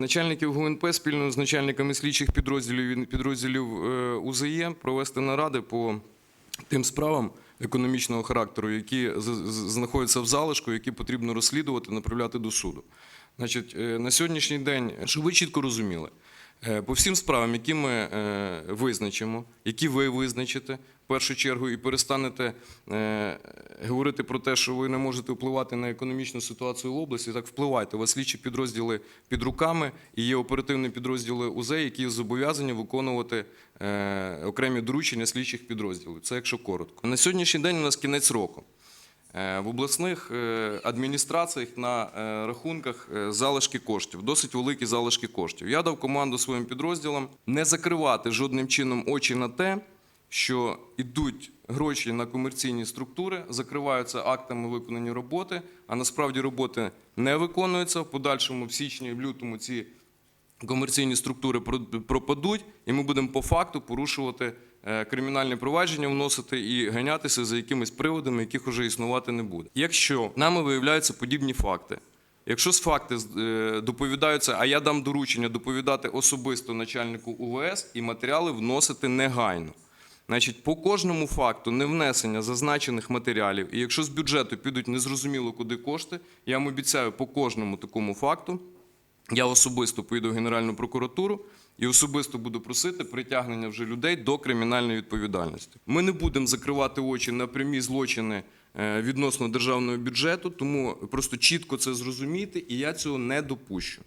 Начальників ГУНП спільно з начальниками слідчих підрозділів підрозділів е, УЗЄ провести наради по тим справам економічного характеру, які знаходяться в залишку, які потрібно розслідувати, направляти до суду. Значить, е, на сьогоднішній день, щоб ви чітко розуміли, по всім справам, які ми е, визначимо, які ви визначите в першу чергу, і перестанете е, говорити про те, що ви не можете впливати на економічну ситуацію в області, так впливайте. У вас слідчі підрозділи під руками і є оперативні підрозділи УЗЕ, які зобов'язані виконувати е, окремі доручення слідчих підрозділів. Це якщо коротко. На сьогоднішній день у нас кінець року. Е, В обласних е, адміністраціях на е, рахунках залишки коштів, досить великі залишки коштів. Я дав команду своїм підрозділам не закривати жодним чином очі на те, що йдуть гроші на комерційні структури, закриваються актами виконані роботи, а насправді роботи не виконуються. В подальшому в січні, в лютому ці комерційні структури пропадуть, і ми будемо по факту порушувати е, кримінальне провадження, вносити і ганятися за якимись приводами, яких вже існувати не буде. Якщо нами виявляються подібні факти, якщо з факти е, доповідаються, а я дам доручення доповідати особисто начальнику УВС і матеріали вносити негайно. Значить, по кожному факту невнесення зазначених матеріалів, і якщо з бюджету підуть незрозуміло куди кошти, я вам обіцяю по кожному такому факту я особисто поїду в Генеральну прокуратуру і особисто буду просити притягнення вже людей до кримінальної відповідальності. Ми не будемо закривати очі на прямі злочини е, відносно державного бюджету, тому просто чітко це зрозуміти, і я цього не допущу.